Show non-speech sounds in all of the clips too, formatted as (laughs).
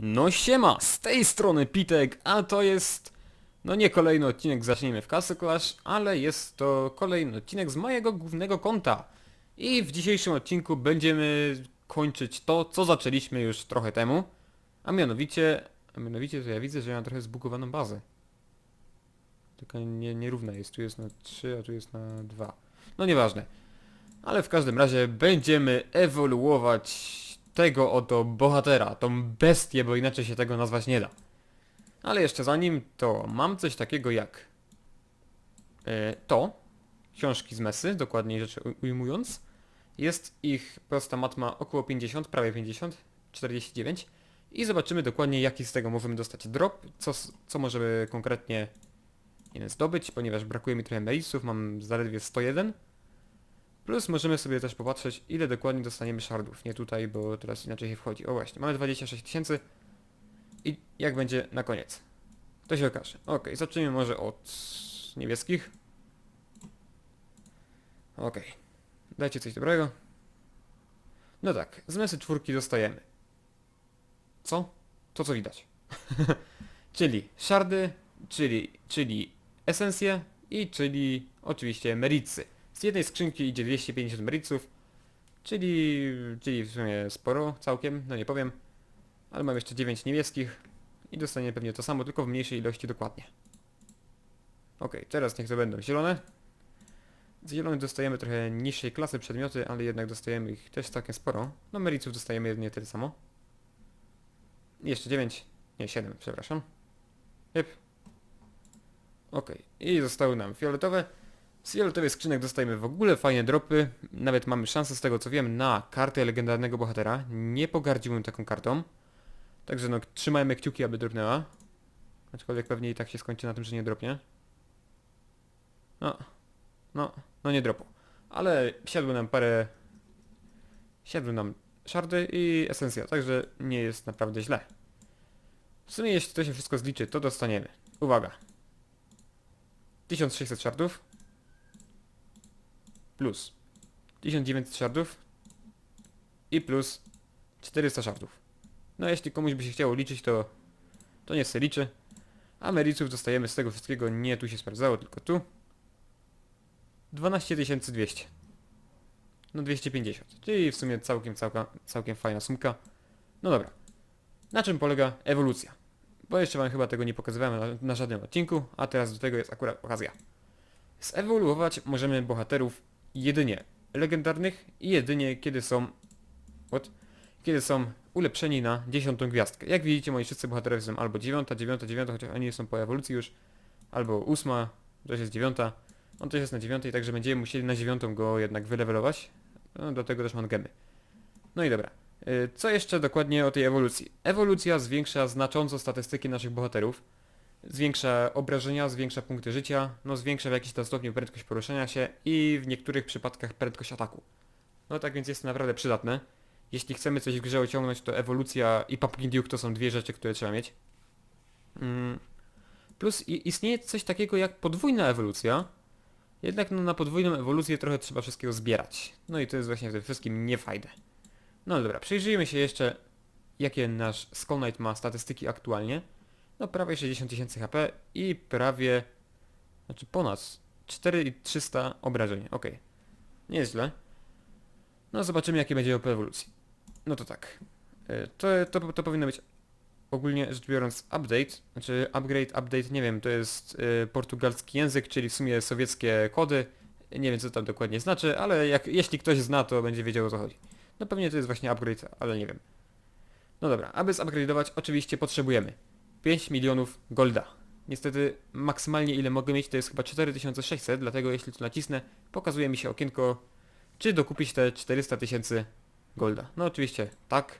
No siema, z tej strony Pitek, a to jest... No nie kolejny odcinek Zacznijmy w Castle Clash, ale jest to kolejny odcinek z mojego głównego konta. I w dzisiejszym odcinku będziemy kończyć to, co zaczęliśmy już trochę temu. A mianowicie... A mianowicie to ja widzę, że ja mam trochę zbugowaną bazę. Tylko nie, nierówna jest, tu jest na 3, a tu jest na 2. No nieważne. Ale w każdym razie będziemy ewoluować tego oto bohatera, tą bestię, bo inaczej się tego nazwać nie da. Ale jeszcze zanim to mam coś takiego jak e, to, książki z mesy, dokładniej rzecz ujmując. Jest ich prosta matma około 50, prawie 50, 49 i zobaczymy dokładnie jaki z tego możemy dostać drop, co, co możemy konkretnie nie zdobyć, ponieważ brakuje mi trochę merisów, mam zaledwie 101. Plus możemy sobie też popatrzeć, ile dokładnie dostaniemy shardów. Nie tutaj, bo teraz inaczej się wchodzi. O właśnie, mamy 26 tysięcy. I jak będzie na koniec? To się okaże. Ok, zacznijmy może od niebieskich. Ok. Dajcie coś dobrego. No tak, z mesy czwórki dostajemy. Co? To co widać. (laughs) czyli shardy, czyli, czyli esencje i czyli oczywiście mericy. Z jednej skrzynki idzie 250 mericów, czyli, czyli w sumie sporo całkiem, no nie powiem. Ale mam jeszcze 9 niebieskich i dostaniemy pewnie to samo, tylko w mniejszej ilości dokładnie. Ok, teraz niech to będą zielone. Z zielonych dostajemy trochę niższej klasy przedmioty, ale jednak dostajemy ich też całkiem sporo. No mericów dostajemy jedynie tyle samo. Jeszcze 9, nie 7, przepraszam. Yep. Ok, i zostały nam fioletowe. Z fioletowych skrzynek dostajemy w ogóle fajne dropy. Nawet mamy szansę z tego co wiem na kartę legendarnego bohatera. Nie pogardziłbym taką kartą. Także no trzymajmy kciuki aby dropnęła. Aczkolwiek pewnie i tak się skończy na tym, że nie dropnie. No. No, no nie dropu. Ale siadły nam parę... Siadły nam szardy i esencja, także nie jest naprawdę źle. W sumie jeśli to się wszystko zliczy, to dostaniemy. Uwaga. 1600 shardów plus 1900 shardów i plus 400 shardów. No jeśli komuś by się chciało liczyć, to to nie se liczy. A mericów dostajemy z tego wszystkiego, nie tu się sprawdzało, tylko tu. 12200. No 250, czyli w sumie całkiem, całkiem, całkiem fajna sumka. No dobra. Na czym polega ewolucja? Bo jeszcze wam chyba tego nie pokazywałem na, na żadnym odcinku, a teraz do tego jest akurat okazja. Zewoluować możemy bohaterów jedynie legendarnych i jedynie kiedy są what? kiedy są ulepszeni na 10 gwiazdkę. Jak widzicie moi wszyscy bohaterowie są albo 9, 9, 9, chociaż oni są po ewolucji już, albo 8, to jest 9, on też jest na 9, także będziemy musieli na 9 go jednak wylevelować. No, do tego też mam gemy. No i dobra. Y, Co jeszcze dokładnie o tej ewolucji? Ewolucja zwiększa znacząco statystyki naszych bohaterów, zwiększa obrażenia, zwiększa punkty życia, no zwiększa w jakiś tam stopniu prędkość poruszania się i w niektórych przypadkach prędkość ataku. No tak więc jest to naprawdę przydatne. Jeśli chcemy coś w grze osiągnąć, to ewolucja i Pumpkin Duke to są dwie rzeczy, które trzeba mieć. Mm. Plus istnieje coś takiego jak podwójna ewolucja, jednak no, na podwójną ewolucję trochę trzeba wszystkiego zbierać. No i to jest właśnie w tym wszystkim niefajne. No dobra, przyjrzyjmy się jeszcze, jakie nasz Skull Knight ma statystyki aktualnie. No prawie 60 tysięcy HP i prawie, znaczy ponad 4300 obrażeń, okej. Nie jest źle. No zobaczymy jakie będzie po ewolucji. No to tak. Y, To, to, to powinno być ogólnie rzecz biorąc update, znaczy upgrade, update, nie wiem, to jest y, portugalski język, czyli w sumie sowieckie kody. Nie wiem co tam dokładnie znaczy, ale jak, jeśli ktoś zna, to będzie wiedział o co chodzi. No pewnie to jest właśnie upgrade, ale nie wiem. No dobra, aby zupgrade'ować oczywiście potrzebujemy 5 milionów golda. Niestety maksymalnie ile mogę mieć to jest chyba 4600, dlatego jeśli tu nacisnę, pokazuje mi się okienko, czy dokupić te 400 tysięcy golda. No oczywiście tak,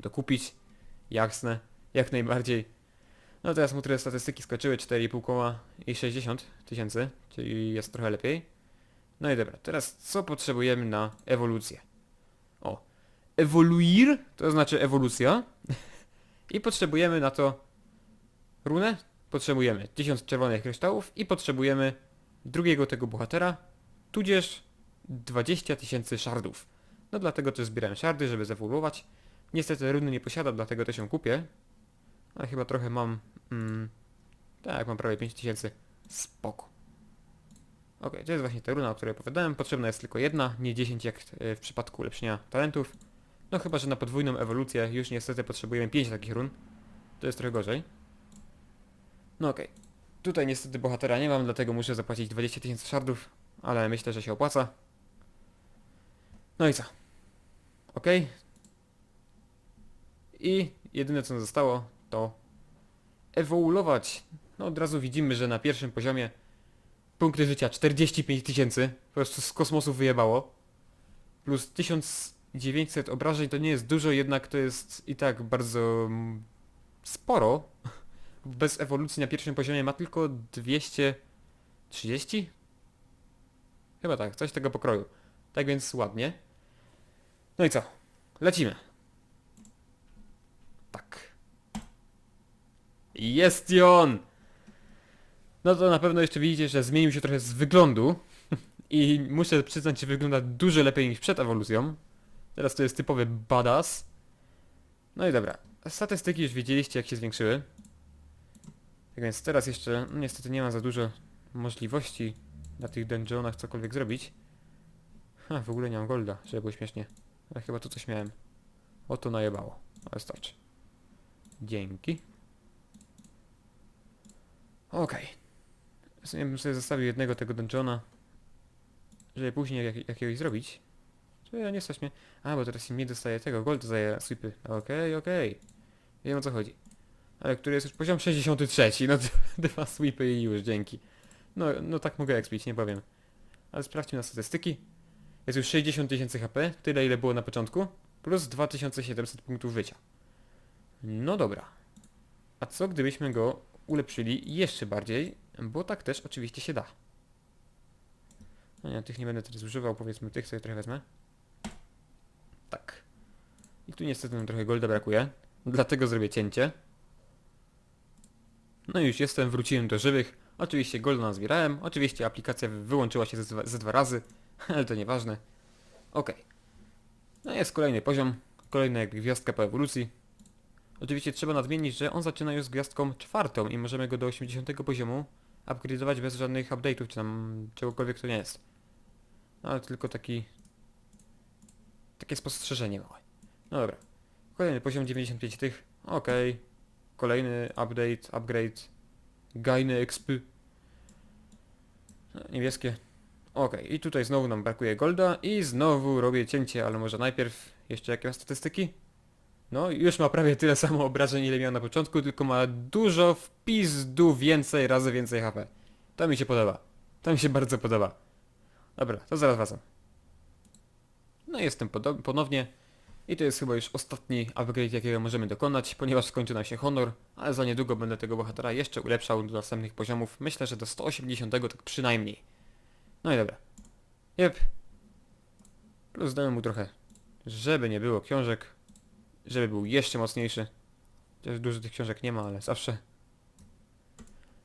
dokupić, jasne, jak najbardziej. No teraz mu trochę statystyki skoczyły, 4,5 koła i 60 tysięcy, czyli jest trochę lepiej. No i dobra, teraz co potrzebujemy na ewolucję? O, ewoluir, to znaczy ewolucja. (laughs) I potrzebujemy na to runę, potrzebujemy 1000 czerwonych kryształów i potrzebujemy drugiego tego bohatera, tudzież 20 tysięcy shardów. No dlatego też zbierałem shardy, żeby zewoluować. Niestety runy nie posiadam, dlatego też ją kupię. Ale chyba trochę mam... Mm, tak, mam prawie 5000. Spoko. Okej, to jest właśnie ta runa, o której opowiadałem. Potrzebna jest tylko jedna, nie 10 jak e, w przypadku ulepszenia talentów. No chyba, że na podwójną ewolucję już niestety potrzebujemy 5 takich run. To jest trochę gorzej. No okej. Tutaj niestety bohatera nie mam, dlatego muszę zapłacić 20 tysięcy shardów, ale myślę, że się opłaca. No i co? Okej. I jedyne co nam zostało to ewoluować. No od razu widzimy, że na pierwszym poziomie punkty życia 45 tysięcy, po prostu z kosmosu wyjebało. Plus 1900 obrażeń to nie jest dużo, jednak to jest i tak bardzo mm, sporo. Bez ewolucji na pierwszym poziomie ma tylko 230? Chyba tak, coś tego pokroju. Tak więc ładnie. No i co? Lecimy. Tak. Jest i on! No to na pewno jeszcze widzicie, że zmienił się trochę z wyglądu. (laughs) I muszę przyznać, że wygląda dużo lepiej niż przed ewolucją. Teraz to jest typowy badass. No i dobra. Statystyki już widzieliście jak się zwiększyły. Tak więc teraz jeszcze no niestety nie ma za dużo możliwości na tych dungeonach cokolwiek zrobić. Ha, w ogóle nie mam golda, żeby było śmiesznie. Ale chyba tu coś miałem. O to najebało. Ale starczy. Dzięki. Okej. W sumie bym sobie zostawił jednego tego dungeona, żeby później jak, jakiegoś zrobić. Czy nie stać mnie? A, bo teraz nie dostaję tego, gold dostaję sweepy. Okej, okej. Wiem o co chodzi. Ale który jest już poziom 63, no (laughs) dwa sweepy i już, dzięki. No, no tak mogę expić, nie powiem. Ale sprawdźmy na statystyki. Jest już 60 tysięcy HP, tyle ile było na początku, plus 2700 punktów życia. No dobra. A co gdybyśmy go ulepszyli jeszcze bardziej, bo tak też oczywiście się da. No nie, tych nie będę teraz używał, powiedzmy tych sobie trochę wezmę. Tak. I tu niestety nam trochę golda brakuje, dlatego zrobię cięcie. No i już jestem, wróciłem do żywych. Oczywiście golda nazbierałem, oczywiście aplikacja wyłączyła się ze, ze dwa razy, (laughs) ale to nieważne. Okej. No jest kolejny poziom, kolejna gwiazdka po ewolucji. Oczywiście trzeba nadmienić, że on zaczyna już z gwiazdką czwartą i możemy go do 80 poziomu upgrade'ować bez żadnych update'ów czy tam czegokolwiek to nie jest. No ale tylko taki... Takie spostrzeżenie małe. No dobra. Kolejny poziom 95 tych. Okej. Kolejny update, upgrade. Gajny expy. No, Niebieskie. Okej, i tutaj znowu nam brakuje golda i znowu robię cięcie, ale może najpierw jeszcze jakieś statystyki? No, już ma prawie tyle samo obrażeń, ile miał na początku, tylko ma dużo w pizdu więcej, razy więcej HP. To mi się podoba. To mi się bardzo podoba. Dobra, to zaraz wracam. No jestem ponownie. I to jest chyba już ostatni upgrade, jakiego możemy dokonać, ponieważ skończy nam się honor, ale za niedługo będę tego bohatera jeszcze ulepszał do następnych poziomów. Myślę, że do 180 tak przynajmniej. No i dobra. Jep. Plus dałem mu trochę, żeby nie było książek, żeby był jeszcze mocniejszy. Chociaż dużo tych książek nie ma, ale zawsze.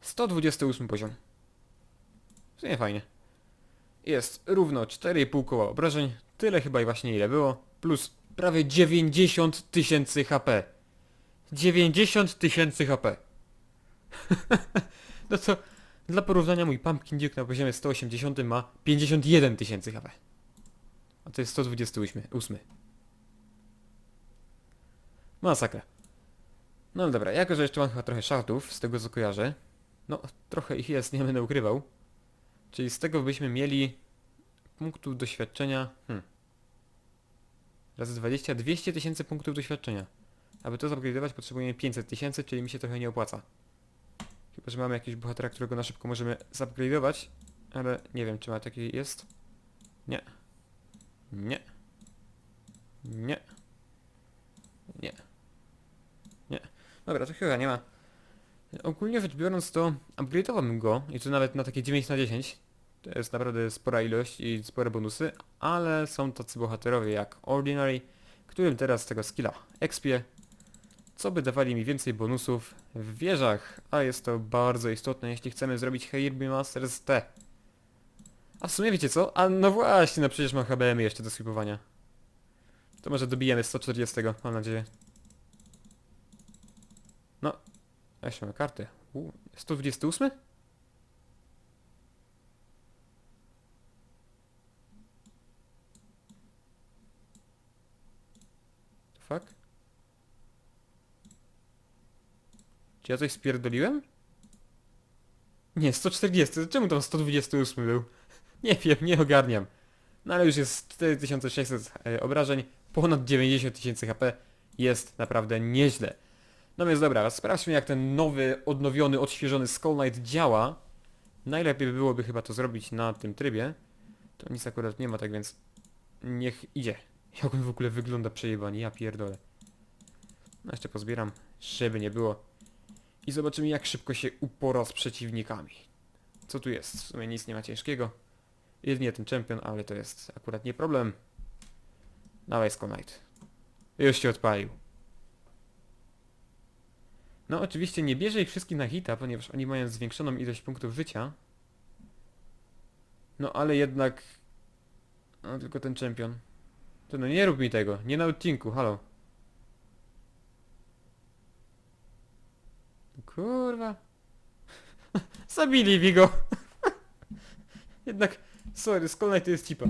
128 poziom. W sumie fajnie. Jest równo 4,5 koła obrażeń, tyle chyba i właśnie ile było, plus prawie 90 tysięcy HP. 90 tysięcy HP. (laughs) no to dla porównania mój Pumpkin Duke na poziomie 180 ma 51 tysięcy HP. A to jest 128. 8. Masakra. No dobra, jako że jeszcze mam chyba trochę shardów, z tego co kojarzę, no trochę ich jest, nie będę ukrywał, czyli z tego byśmy mieli punktów doświadczenia, hmm, razy 20, 200 tysięcy punktów doświadczenia. Aby to zupgrade'ować potrzebujemy 500 tysięcy, czyli mi się trochę nie opłaca. Chyba, że mamy jakiegoś bohatera, którego na szybko możemy zupgrade'ować, ale nie wiem, czy ma taki jest. Nie. Nie. Nie. Nie. Nie. Dobra, to chyba nie ma. Ogólnie rzecz biorąc to upgrade'owałbym go i to nawet na takie 9 na 10. To jest naprawdę spora ilość i spore bonusy, ale są tacy bohaterowie jak Ordinary, którym teraz tego skilla expię, co by dawali mi więcej bonusów w wieżach, a jest to bardzo istotne, jeśli chcemy zrobić Heirby Masters T. A w sumie wiecie co? A no właśnie, no przecież mam HBM jeszcze do sweepowania. To może dobijemy 140, mam nadzieję. No, a jeszcze mamy kartę. U, 128? Fuck? Czy ja coś spierdoliłem? Nie, 140. Czemu tam 128 był? (laughs) Nie wiem, nie ogarniam. No ale już jest 4600 e, obrażeń, ponad 90 tysięcy HP. Jest naprawdę nieźle. No więc dobra, sprawdźmy jak ten nowy, odnowiony, odświeżony Skull Knight działa. Najlepiej by byłoby chyba to zrobić na tym trybie. To nic akurat nie ma, tak więc niech idzie. Jak on w ogóle wygląda przejebanie, ja pierdolę. No jeszcze pozbieram, żeby nie było. I zobaczymy jak szybko się upora z przeciwnikami. Co tu jest? W sumie nic nie ma ciężkiego. Jedynie ten champion, ale to jest akurat nie problem. Dawaj Knight. Już się odpalił. No oczywiście nie bierze ich wszystkich na hita, ponieważ oni mają zwiększoną ilość punktów życia. No ale jednak... No tylko ten champion. To no nie rób mi tego, nie na odcinku, halo. Kurwa. (laughs) Zabili Vigo. (laughs) jednak, sorry, Knight to jest cipa.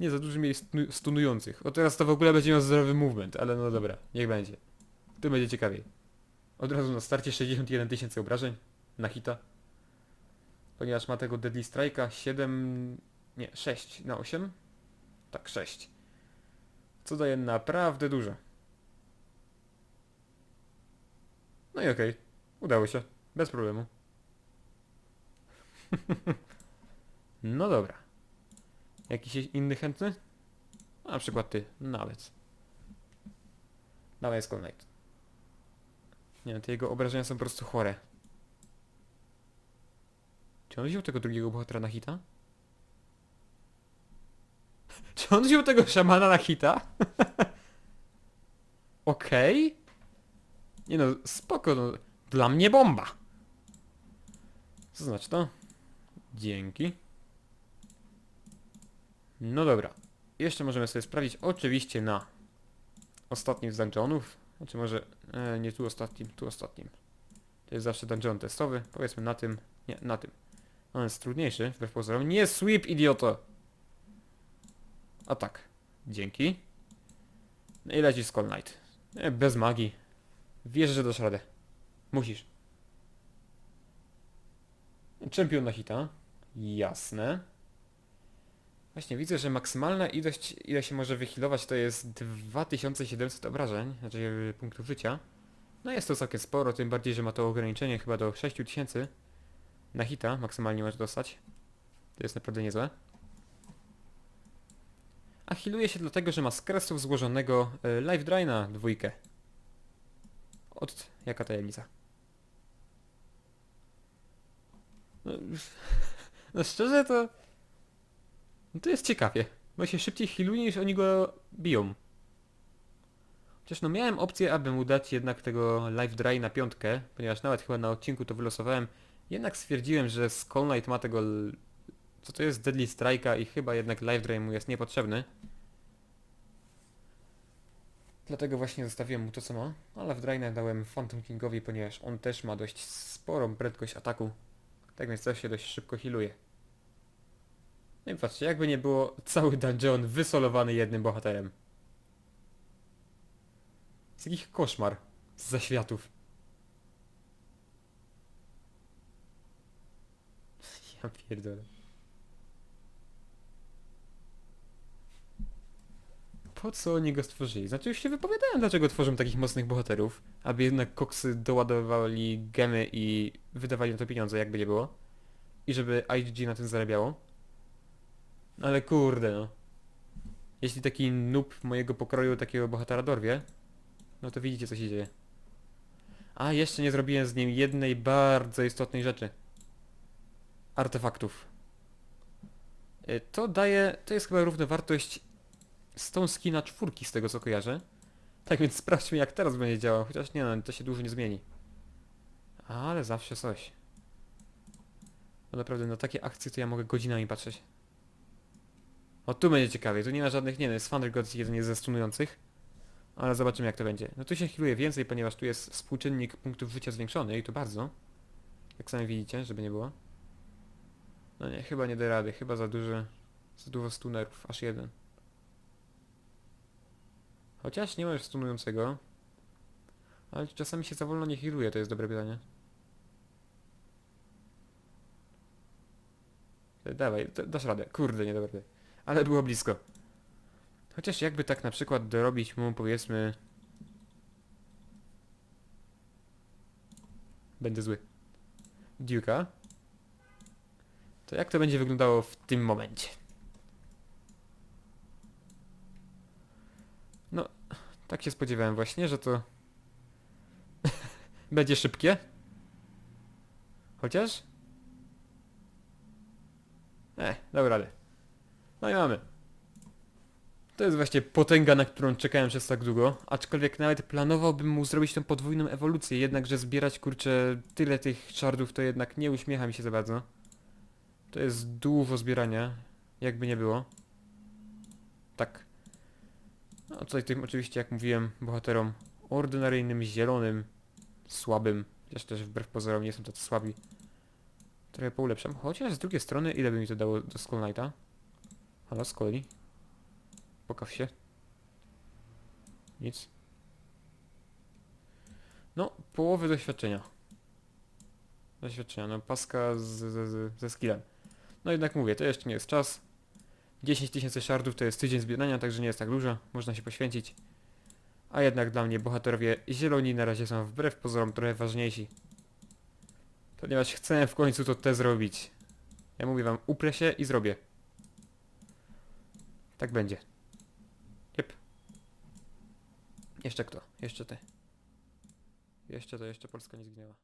Nie, za dużo mieli stunu- stunujących. O teraz to w ogóle będzie miał zdrowy movement, ale no dobra, niech będzie. Tu będzie ciekawiej. Od razu na starcie 61 tysięcy obrażeń na hita. Ponieważ ma tego Deadly Strike'a 7... Nie, 6 na 8? Tak, 6. Co daje naprawdę dużo. No i okej. Udało się. Bez problemu. (laughs) no dobra. Jakiś inny chętny? Na przykład ty. Nawet. Dawaj Skull Knight. Nie, no, te jego obrażenia są po prostu chore. Czy on wziął tego drugiego bohatera na hita? Czy on wziął tego szamana na hita? (laughs) Okej. Nie no, spoko, no. Dla mnie bomba. Co znaczy to? Dzięki. No dobra. Jeszcze możemy sobie sprawdzić oczywiście na ostatnim z dungeonów. Znaczy może e, nie tu ostatnim, tu ostatnim. To jest zawsze dungeon testowy. Powiedzmy na tym. Nie, na tym. On jest trudniejszy, wbrew pozorom. Nie sweep, idioto! A tak. Dzięki. No i leci Skull Knight. E, bez magii. Wiesz, że dasz radę. Musisz. Czempion na hita. Jasne. Właśnie widzę, że maksymalna ilość, ile się może wyhealować to jest 2700 obrażeń, znaczy yy, punktów życia. No jest to całkiem sporo, tym bardziej, że ma to ograniczenie chyba do 6000 na hita maksymalnie może dostać. To jest naprawdę niezłe. A healuje się dlatego, że ma z kresów złożonego y, Life Draina dwójkę. Od... jaka tajemnica? No, (laughs) no szczerze to... No to jest ciekawie, bo się szybciej healuje niż oni go biją. Chociaż no miałem opcję, aby mu dać jednak tego Life Dry na piątkę, ponieważ nawet chyba na odcinku to wylosowałem. Jednak stwierdziłem, że Skull Knight ma tego... Co to jest Deadly Strike'a i chyba jednak Life Dry mu jest niepotrzebny. Dlatego właśnie zostawiłem mu to co ma. A Life Dry'a dałem Phantom Kingowi, ponieważ on też ma dość sporą prędkość ataku. Tak więc też się dość szybko healuje. No i patrzcie, jakby nie było, cały dungeon wysolowany jednym bohaterem. Jest jakiś koszmar z zaświatów. Ja pierdolę. Po co oni go stworzyli? Znaczy już się wypowiadałem, dlaczego tworzą takich mocnych bohaterów, aby jednak koksy doładowywali gemy i wydawali na to pieniądze, jakby nie było. I żeby IGG na tym zarabiało. No Ale kurde no. Jeśli taki noob mojego pokroju takiego bohatera dorwie, no to widzicie co się dzieje. A, jeszcze nie zrobiłem z nim jednej bardzo istotnej rzeczy. Artefaktów. Y, To daje, to jest chyba równowartość z tą skina czwórki z tego co kojarzę. Tak więc sprawdźmy jak teraz będzie działał, chociaż nie no, to się dużo nie zmieni. Ale zawsze coś. Bo naprawdę na takie akcje to ja mogę godzinami patrzeć. O tu będzie ciekawie, tu nie ma żadnych, nie no, jest Thunder Gods jeden ze stunujących. Ale zobaczymy jak to będzie. No tu się healuje więcej, ponieważ tu jest współczynnik punktów życia zwiększony i to bardzo. Jak sami widzicie, żeby nie było. No nie, chyba nie da rady, chyba za duży, za dużo stunerów, aż jeden. Chociaż nie ma już stunującego. Ale czasami się za wolno nie healuje, to jest dobre pytanie. E, Dawaj, dasz radę. Kurde, nie dobre. Ale było blisko. Chociaż jakby tak na przykład dorobić mu, powiedzmy... Będę zły. Duke'a. To jak to będzie wyglądało w tym momencie? No, tak się spodziewałem właśnie, że to... (laughs) będzie szybkie. Chociaż... E, dał radę. No i mamy. To jest właśnie potęga, na którą czekałem przez tak długo, aczkolwiek nawet planowałbym mu zrobić tą podwójną ewolucję, jednakże zbierać kurczę tyle tych shardów to jednak nie uśmiecha mi się za bardzo. To jest dużo zbierania, jakby nie było. Tak. No tutaj tym oczywiście, jak mówiłem, bohaterom ordynaryjnym, zielonym, słabym, chociaż też wbrew pozorom nie są tacy słabi. Trochę poulepszam, chociaż z drugiej strony ile by mi to dało do Skull Knighta? Halo, Scully? Pokaż się. Nic. No, połowy doświadczenia. Doświadczenia, no paska z, z, z, ze skillem. No jednak mówię, to jeszcze nie jest czas. 10 tysięcy shardów to jest tydzień zbierania, także nie jest tak dużo, można się poświęcić. A jednak dla mnie bohaterowie zieloni na razie są wbrew pozorom trochę ważniejsi. Ponieważ chcę w końcu to te zrobić. Ja mówię wam, uprę się i zrobię. Tak będzie. Jep. Jeszcze kto? Jeszcze ty. Jeszcze to, jeszcze Polska nie zginęła.